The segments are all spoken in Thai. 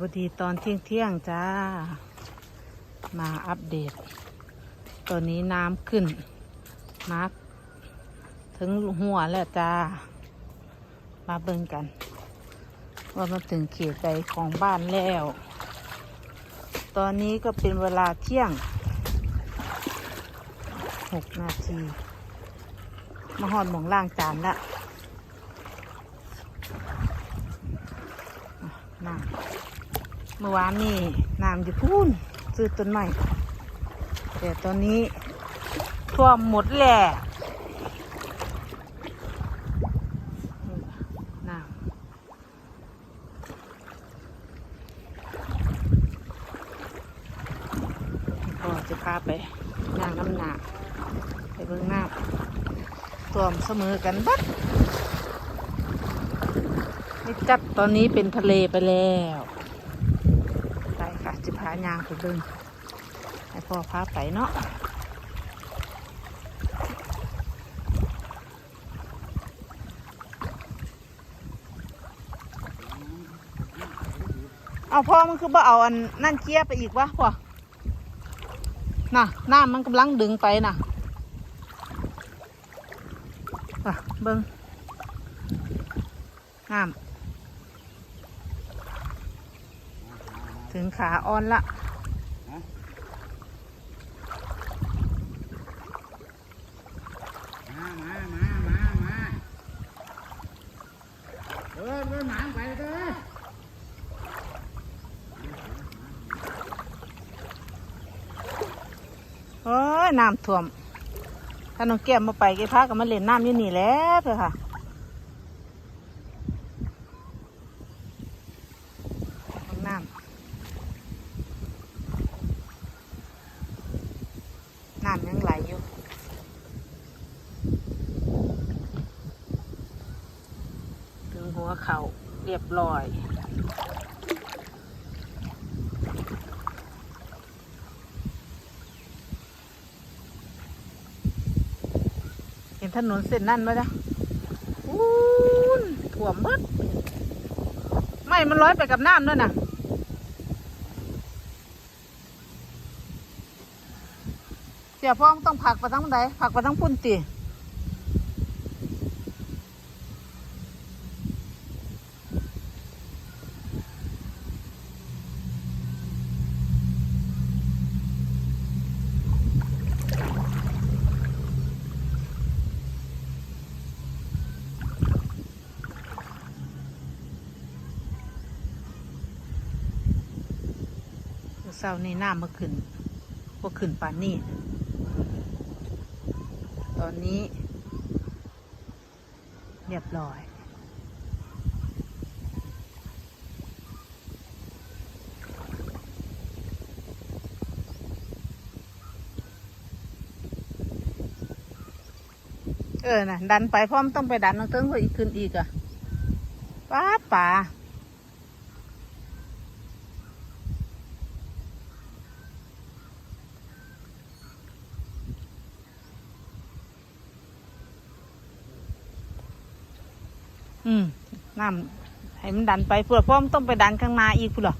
วัสดีตอนเที่ยงเที่ยงจ้า มาอัปเดต ตอนนี้น้ำขึ้นมาถึงหัวแล้วจ้า มาเบิ่งกัน ว่ามาถึงเขตใดของบ้านแล้ว ตอนนี้ก็เป็นเวลาเที่ยงหกนาที มาหอดหมองล่างจานละอะน้ำ เมื่อวานนี่น้ำอยู่พูนซื้อต้นไม้แต่ตอนนี้ท่วมหมดแหละนี่น้ำก็จะพาไปย่างน้ำหนักไปเบิ่งหน้ำท่วมเสมอกันบัดนี่จัดตอนนี้เป็นทะเลไปแล้ว ยางไปเบิ่งให้พ่อพาไปเนาะเอาพ่อมันคือบ่เอาอันนั่นเกียร์ไปอีกวะพ่อน่ะน้ำมันกำลังดึงไปน่ะว่ะเบิ้งงา ถึงขาอ่อนละมามามามามาเดินเดินหมางไปเด้อโอ้ยน้ำท่วม ถ้าน้องแก้มมาไปแกพากันมาเล่นน้ำอยู่นี่แหล้วเถอะค่ะห้องน้ำ น้ำยังไหลอยู่ถึงหัวเขาเรียบร้อยเห็นถนนเส้นนั่นไหมจ๊ะอู้นถ่วมมดไม่มันร้อยไปกับน้ำด้วยนะ สียพ่องต้องผักไปทั้งใดผักไปทั้งพุ่นตีเศร้านี่น้ำมาขึ้นพวกขึ้นป่านนี้ ตอนนี้ เรียบร้อย เออน่ะดันไปพร้อมนต้องไปดันน้องเติ้งเขาอีกขึ้นอีกอะป้าป่า อืมน้ำให้มันดันไปเพื่อพราะมันต้องไปดันข้างหน้าอีกพุ่นหรอ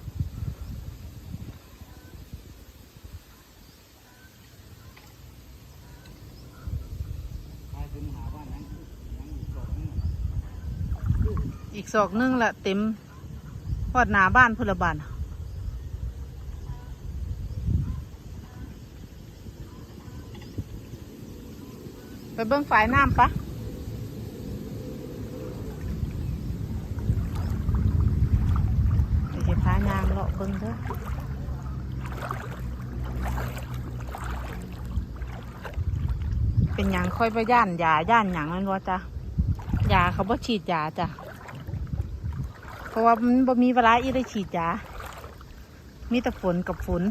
ไปถึงหาอีกดอกนึงอีกศอกนึงละเต็มพอดหนาบ้านพุละบานไปเบิ้งฝายน้ำปะเดี๋ยวจะ พายางเลาะเบิ้งเด้อเป็นหยังค่อยไปย่านยาย่านหยังมันว่าจ้ะยาเขาบ่ฉีดยาจ้ะเพราะว่ามันบ่มีเวลาอีได้ฉีดยามีแต่ฝนกับฝน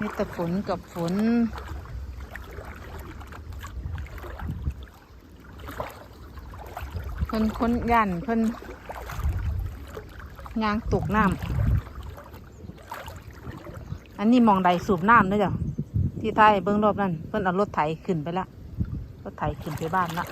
มีแต่ฝนกับฝน เพิ่นค้นยันเพิ่นยางตกน้ำอันนี้มองใดสูบน้ำเด้อจ้ะที่ไทยเบื้องรอบนั่นเพิ่นเอารถไถขึ้นไปละรถไถขึ้นไปบ้านละ